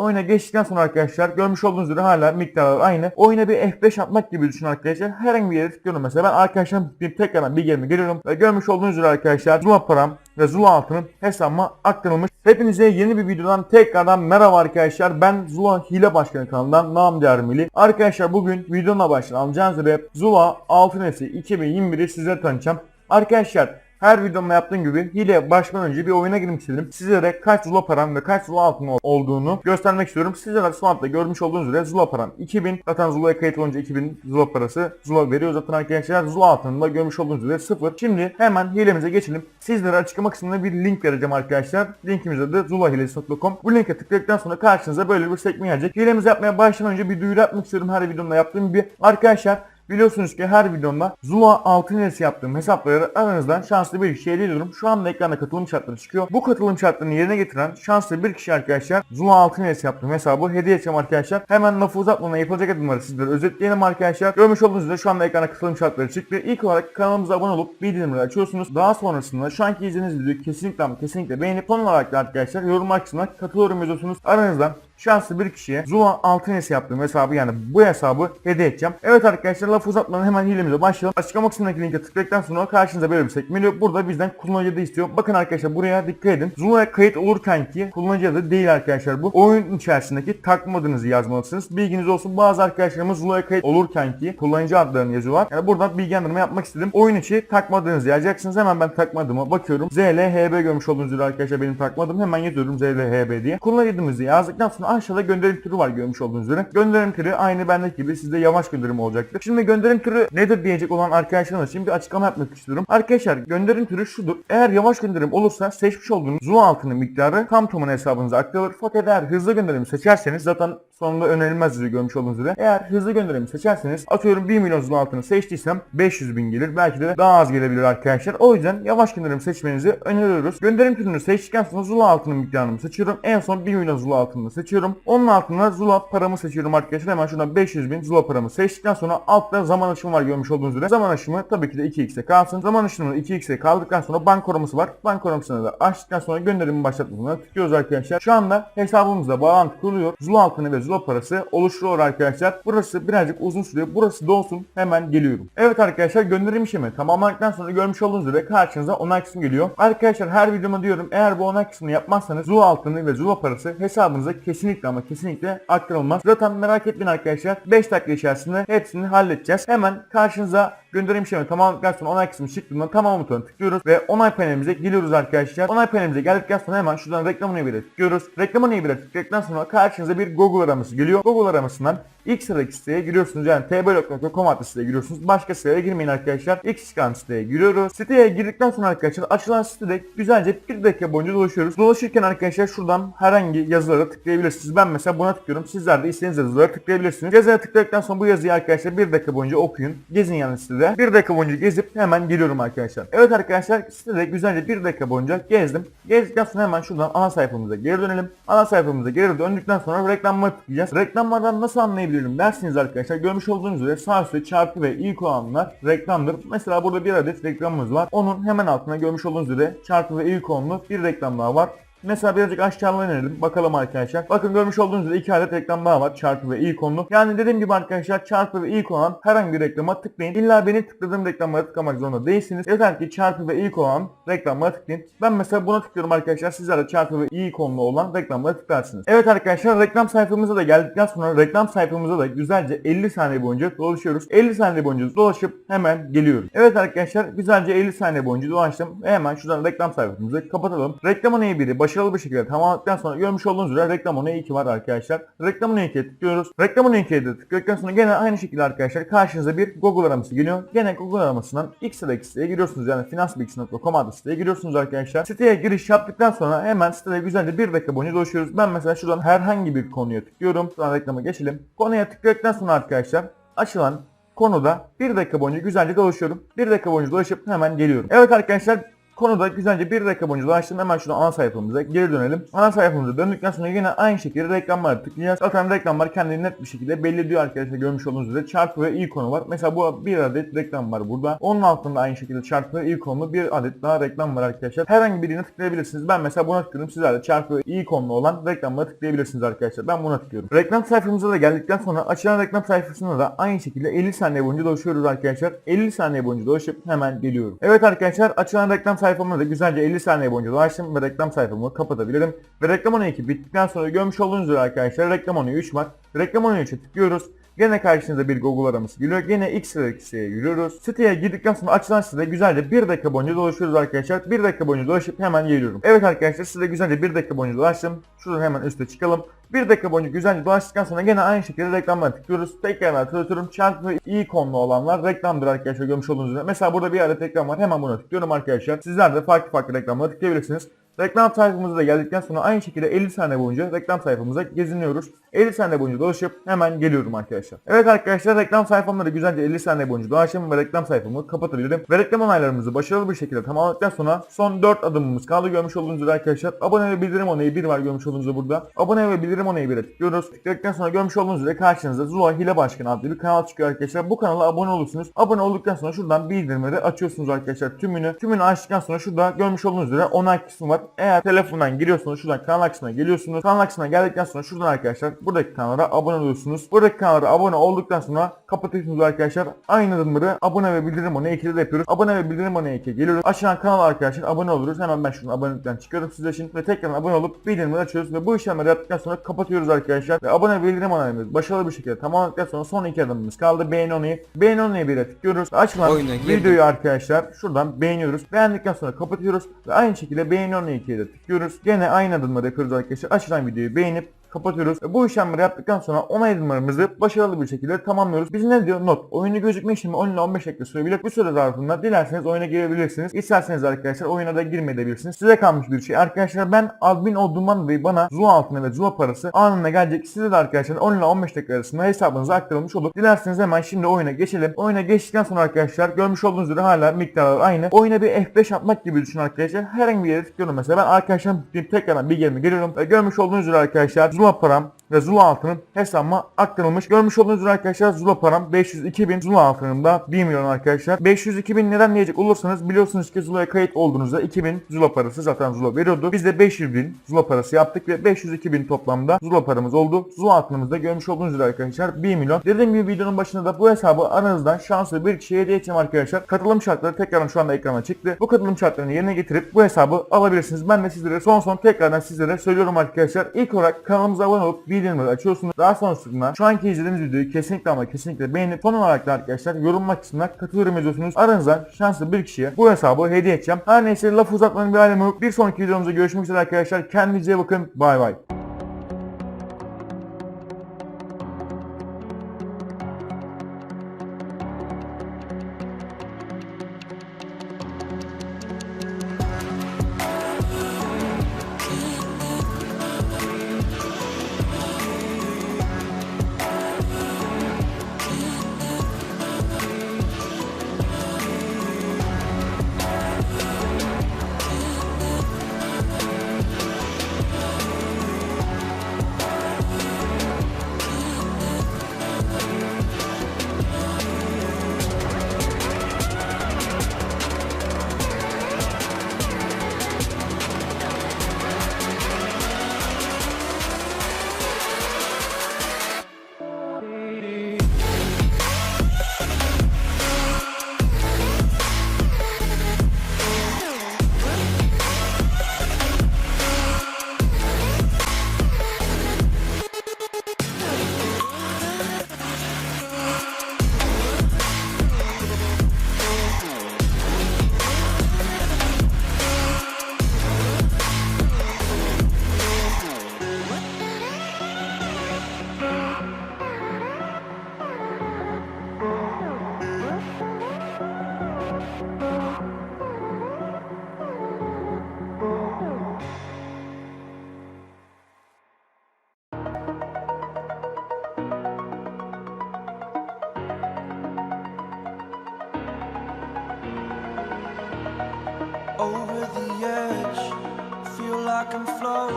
Oyuna geçtikten sonra arkadaşlar görmüş olduğunuz üzere hala miktarlar aynı. Oyuna bir F5 atmak gibi düşünün arkadaşlar. Herhangi bir yere tıklıyorum mesela. Ben arkadaşlarım bir tekrardan bir yerime geliyorum. Ve görmüş olduğunuz üzere arkadaşlar Zula param ve Zula altının hesabıma aktarılmış. Hepinize yeni bir videodan tekrardan merhaba arkadaşlar. Ben Zula Hile Başkanı kanalından Namdi Ermili. Arkadaşlar bugün videonun başına alacağınız üzere Zula altın esi 2021'i size tanıtacağım. Arkadaşlar her videomda yaptığım gibi hile başlamadan önce bir oyuna girmek istedim. Sizlere kaç Zula param ve kaç Zula altın olduğunu göstermek istiyorum. Sizlere şu anda görmüş olduğunuz üzere Zula param 2000. Zaten Zula'ya kayıt olunca 2000 Zula parası Zula veriyor zaten arkadaşlar. Zula altında görmüş olduğunuz üzere 0. Şimdi hemen hilemize geçelim. Sizlere açıklama kısmında bir link vereceğim arkadaşlar. Linkimizde de zulahilesi.com. Bu linke tıkladıktan sonra karşınıza böyle bir sekme gelecek. Hilemizi yapmaya başlamadan önce bir duyuru yapmak istiyorum her videomda yaptığım gibi. Arkadaşlar Biliyorsunuz ki her videomda Zula altın yaptığım hesapları aranızdan şanslı bir kişiye ediyorum. Şu anda ekranda katılım şartları çıkıyor. Bu katılım şartlarını yerine getiren şanslı bir kişi arkadaşlar Zula altın yaptığım hesabı hediye edeceğim arkadaşlar. Hemen lafı uzatmadan yapılacak adımları sizlere özetleyelim arkadaşlar. Görmüş olduğunuz üzere şu anda ekranda katılım şartları çıktı. İlk olarak kanalımıza abone olup bildirimleri açıyorsunuz. Daha sonrasında şu anki izlediğiniz videoyu kesinlikle ama kesinlikle beğenip son olarak da arkadaşlar yorumlar kısmına katılıyorum yazıyorsunuz. Aranızdan şanslı bir kişiye Zula altın hesabı yaptığım hesabı yani bu hesabı hediye edeceğim. Evet arkadaşlar lafı uzatmadan hemen hilemize başlayalım. Açıklama kısmındaki linke tıkladıktan sonra karşınıza böyle bir sekme geliyor. Burada bizden kullanıcı adı istiyor. Bakın arkadaşlar buraya dikkat edin. Zula'ya kayıt olurken ki kullanıcı adı değil arkadaşlar bu. Oyun içerisindeki takma adınızı yazmalısınız. Bilginiz olsun bazı arkadaşlarımız Zula'ya kayıt olurken ki kullanıcı adlarını yazıyorlar. Yani buradan bilgilendirme yapmak istedim. Oyun içi takma adınızı yazacaksınız. Hemen ben takma adıma bakıyorum. ZLHB görmüş olduğunuz üzere arkadaşlar benim takma adım. Hemen yazıyorum ZLHB diye. Kullanıcı adımızı yazdıktan sonra aşağıda gönderim türü var görmüş olduğunuz üzere. Gönderim türü aynı bendeki gibi sizde yavaş gönderim olacaktır. Şimdi gönderim türü nedir diyecek olan arkadaşlarım için bir açıklama yapmak istiyorum. Arkadaşlar gönderim türü şudur. Eğer yavaş gönderim olursa seçmiş olduğunuz Zula altının miktarı tam tamına hesabınıza aktarılır. Fakat eğer hızlı gönderim seçerseniz zaten sonunda önerilmez diye görmüş olduğunuz üzere. Eğer hızlı gönderimi seçerseniz atıyorum 1 milyon Zula altını seçtiysem 500 bin gelir. Belki de daha az gelebilir arkadaşlar. O yüzden yavaş gönderim seçmenizi öneriyoruz. Gönderim türünü seçtikten sonra Zula altının miktarını seçiyorum. En son 1 milyon Zula altını seçiyorum. Onun altına Zula paramı seçiyorum arkadaşlar. Hemen şuradan 500 bin Zula paramı seçtikten sonra altta zaman aşımı var görmüş olduğunuz üzere. Zaman aşımı tabii ki de 2x'e kalsın. Zaman aşımı 2x'e kaldıktan sonra bank koruması var. Bank korumasını da açtıktan sonra gönderimi başlatmasına tıklıyoruz arkadaşlar. Şu anda hesabımızda bağlantı kuruluyor. Zula altını ve Zula parası oluşturuyor arkadaşlar. Burası birazcık uzun sürüyor. Burası dolsun hemen geliyorum. Evet arkadaşlar gönderim işlemi tamamlandıktan sonra görmüş olduğunuz üzere karşınıza onay kısmı geliyor. Arkadaşlar her videoma diyorum eğer bu onay kısmını yapmazsanız Zula altını ve Zula parası hesabınıza kesinlikle ama kesinlikle aktarılmaz. Zaten merak etmeyin arkadaşlar. 5 dakika içerisinde hepsini halledeceğiz. Hemen karşınıza gönderim işlemi tamamladıktan sonra onay kısmı çıktığında tamam butonuna tıklıyoruz ve onay panelimize geliyoruz arkadaşlar. Onay panelimize geldikten sonra hemen şuradan reklam bile tıklıyoruz. Reklam bile tıkladıktan sonra karşınıza bir Google araması geliyor. Google aramasından ilk sıradaki siteye giriyorsunuz yani tblog.com adlı siteye giriyorsunuz. Başka siteye girmeyin arkadaşlar. X çıkan siteye giriyoruz. Siteye girdikten sonra arkadaşlar açılan sitede güzelce bir dakika boyunca dolaşıyoruz. Dolaşırken arkadaşlar şuradan herhangi yazılara tıklayabilirsiniz. Ben mesela buna tıklıyorum. Sizler de istediğiniz yazılara tıklayabilirsiniz. Yazıya tıkladıktan sonra bu yazıyı arkadaşlar bir dakika boyunca okuyun. Gezin yani sitede. Bir dakika boyunca gezip hemen geliyorum arkadaşlar. Evet arkadaşlar sitede güzelce bir dakika boyunca gezdim. Gezdikten sonra hemen şuradan ana sayfamıza geri dönelim. Ana sayfamıza geri döndükten sonra reklamlara tıklayacağız. Reklamlardan nasıl anlayabilirim dersiniz arkadaşlar. Görmüş olduğunuz üzere sağ üstte çarpı ve ilk olanlar reklamdır. Mesela burada bir adet reklamımız var. Onun hemen altına görmüş olduğunuz üzere çarpı ve ilk olanlı bir reklam daha var. Mesela birazcık aşağılara inelim. Bakalım arkadaşlar. Bakın görmüş olduğunuz üzere iki adet reklam daha var. Çarpı ve ilk onlu. Yani dediğim gibi arkadaşlar çarpı ve ilk olan herhangi bir reklama tıklayın. İlla benim tıkladığım reklamlara tıklamak zorunda değilsiniz. Yeter ki çarpı ve ilk olan reklamlara tıklayın. Ben mesela buna tıklıyorum arkadaşlar. Sizler de çarpı ve ilk onlu olan reklamlara tıklarsınız. Evet arkadaşlar reklam sayfamıza da geldikten sonra reklam sayfamıza da güzelce 50 saniye boyunca dolaşıyoruz. 50 saniye boyunca dolaşıp hemen geliyorum. Evet arkadaşlar güzelce 50 saniye boyunca dolaştım. Ve hemen şuradan reklam sayfamızı kapatalım. Reklam onayı biri başarılı bir şekilde tamamladıktan sonra görmüş olduğunuz üzere reklam onayı 2 var arkadaşlar. Reklam onayı 2'ye tıklıyoruz. Reklam onayı 2'ye de tıkladıktan sonra gene aynı şekilde arkadaşlar karşınıza bir Google araması geliyor. Gene Google aramasından X sitedeki siteye giriyorsunuz yani finansbilgisi.com adlı siteye giriyorsunuz arkadaşlar. Siteye giriş yaptıktan sonra hemen sitede güzelce bir dakika boyunca dolaşıyoruz. Ben mesela şuradan herhangi bir konuya tıklıyorum. Sonra reklama geçelim. Konuya tıkladıktan sonra arkadaşlar açılan konuda bir dakika boyunca güzelce dolaşıyorum. Bir dakika boyunca dolaşıp hemen geliyorum. Evet arkadaşlar Konuda güzelce bir dakika boyunca dolaştım. Hemen şuradan ana sayfamıza geri dönelim. Ana sayfamıza döndükten sonra yine aynı şekilde reklamlara tıklayacağız. Zaten reklamlar kendini net bir şekilde belli ediyor arkadaşlar görmüş olduğunuz üzere. Çarpı ve ikonu var. Mesela bu bir adet reklam var burada. Onun altında aynı şekilde çarpı ve ikonlu bir adet daha reklam var arkadaşlar. Herhangi birine tıklayabilirsiniz. Ben mesela buna tıklıyorum. Sizler de çarpı ve ikonlu olan reklamlara tıklayabilirsiniz arkadaşlar. Ben buna tıklıyorum. Reklam sayfamıza da geldikten sonra açılan reklam sayfasında da aynı şekilde 50 saniye boyunca dolaşıyoruz arkadaşlar. 50 saniye boyunca dolaşıp hemen geliyorum. Evet arkadaşlar açılan reklam sayfamda da güzelce 50 saniye boyunca dolaştım ve reklam sayfamı kapatabilirim. Ve reklam 12 bittikten sonra görmüş olduğunuz üzere arkadaşlar reklam 13 var. Reklam 13'e tıklıyoruz. Gene karşınıza bir Google araması geliyor. Gene X siteye yürüyoruz. Siteye girdikten sonra açılan sitede güzelce 1 dakika boyunca dolaşıyoruz arkadaşlar. 1 dakika boyunca dolaşıp hemen geliyorum. Evet arkadaşlar size güzelce 1 dakika boyunca dolaştım. Şuradan hemen üste çıkalım. 1 dakika boyunca güzelce dolaştıktan sonra gene aynı şekilde reklamlara tıklıyoruz. Tekrar hatırlatıyorum. Çarpı ve ikonlu olanlar reklamdır arkadaşlar görmüş olduğunuz üzere. Mesela burada bir adet reklam var. Hemen buna tıklıyorum arkadaşlar. Sizler de farklı farklı reklamlara tıklayabilirsiniz. Reklam sayfamıza geldikten sonra aynı şekilde 50 saniye boyunca reklam sayfamıza geziniyoruz. 50 saniye boyunca dolaşıp hemen geliyorum arkadaşlar. Evet arkadaşlar reklam sayfamda da güzelce 50 saniye boyunca dolaştım ve reklam sayfamı kapatabilirim. Ve reklam onaylarımızı başarılı bir şekilde tamamladıktan sonra son 4 adımımız kaldı görmüş olduğunuz üzere arkadaşlar. Abone ve bildirim onayı bir var görmüş olduğunuz burada. Abone ve bildirim onayı 1'e tıklıyoruz. Tıkladıktan sonra görmüş olduğunuz üzere karşınızda Zula Hile Başkanı adlı bir kanal çıkıyor arkadaşlar. Bu kanala abone olursunuz. Abone olduktan sonra şuradan bildirimleri açıyorsunuz arkadaşlar tümünü. Tümünü açtıktan sonra şurada görmüş olduğunuz üzere onay kısmı var. Eğer telefondan giriyorsunuz şuradan kanal kısmına geliyorsunuz. Kanal kısmına geldikten sonra şuradan arkadaşlar buradaki kanala abone oluyorsunuz. Buradaki kanala abone olduktan sonra kapatıyorsunuz arkadaşlar. Aynı adımları abone ve bildirim onayı 2'de de yapıyoruz. Abone ve bildirim onayı 2'ye geliyoruz. Aşağıdan kanala arkadaşlar abone oluruz. Hemen ben şuradan abonelikten çıkıyorum sizler için ve tekrar abone olup bildirimleri açıyoruz ve bu işlemleri yaptıktan sonra kapatıyoruz arkadaşlar. Ve abone ve bildirim onayımız başarılı bir şekilde tamamladıktan sonra son iki adımımız kaldı. Beğeni onayı. Beğeni onayı 1'e tıklıyoruz. Açılan videoyu arkadaşlar şuradan beğeniyoruz. Beğendikten sonra kapatıyoruz ve aynı şekilde beğeni onayı 2'ye de tıklıyoruz. Gene aynı adımları yapıyoruz arkadaşlar. Açılan videoyu beğenip kapatıyoruz. Bu işlemleri yaptıktan sonra onay adımlarımızı başarılı bir şekilde tamamlıyoruz. Biz ne diyor? Not. Oyunu gözükme işlemi 10 ile 15 dakika sürebilir. Bu süre zarfında dilerseniz oyuna girebilirsiniz. İsterseniz arkadaşlar oyuna da girmeyebilirsiniz. Size kalmış bir şey. Arkadaşlar ben admin olduğumdan dolayı bana Zula altını ve Zula parası anında gelecek. Size de arkadaşlar 10 ile 15 dakika arasında hesabınıza aktarılmış olur. Dilerseniz hemen şimdi oyuna geçelim. Oyuna geçtikten sonra arkadaşlar görmüş olduğunuz üzere hala miktarlar aynı. Oyuna bir F5 atmak gibi düşünün arkadaşlar. Herhangi bir yere tıklıyorum mesela. Ben arkadaşlarım tekrardan bilgilerimi geliyorum. Görmüş olduğunuz üzere arkadaşlar Zula param ve Zula altının hesabıma aktarılmış. Görmüş olduğunuz üzere arkadaşlar Zula param 502 bin Zula altınımda 1 milyon arkadaşlar. 502 bin neden diyecek olursanız biliyorsunuz ki Zula'ya kayıt olduğunuzda 2000 Zula parası zaten Zula veriyordu. Biz de 500 bin Zula parası yaptık ve 502 bin toplamda Zula paramız oldu. Zula altınımızda görmüş olduğunuz üzere arkadaşlar 1 milyon. Dediğim gibi videonun başında da bu hesabı aranızdan şanslı bir kişiye hediye edeceğim arkadaşlar. Katılım şartları tekrardan şu anda ekrana çıktı. Bu katılım şartlarını yerine getirip bu hesabı alabilirsiniz. Ben de sizlere son son tekrardan sizlere söylüyorum arkadaşlar. İlk olarak kanalımıza abone olup bildirimleri açıyorsunuz. Daha sonrasında şu anki izlediğiniz videoyu kesinlikle ama kesinlikle beğenip son olarak da arkadaşlar yorumlar kısmına katılırım yazıyorsunuz. Aranızdan şanslı bir kişiye bu hesabı hediye edeceğim. Her neyse laf uzatmanın bir alemi yok. Bir sonraki videomuzda görüşmek üzere arkadaşlar. Kendinize bakın. Bay bay.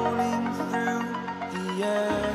Floating through the air.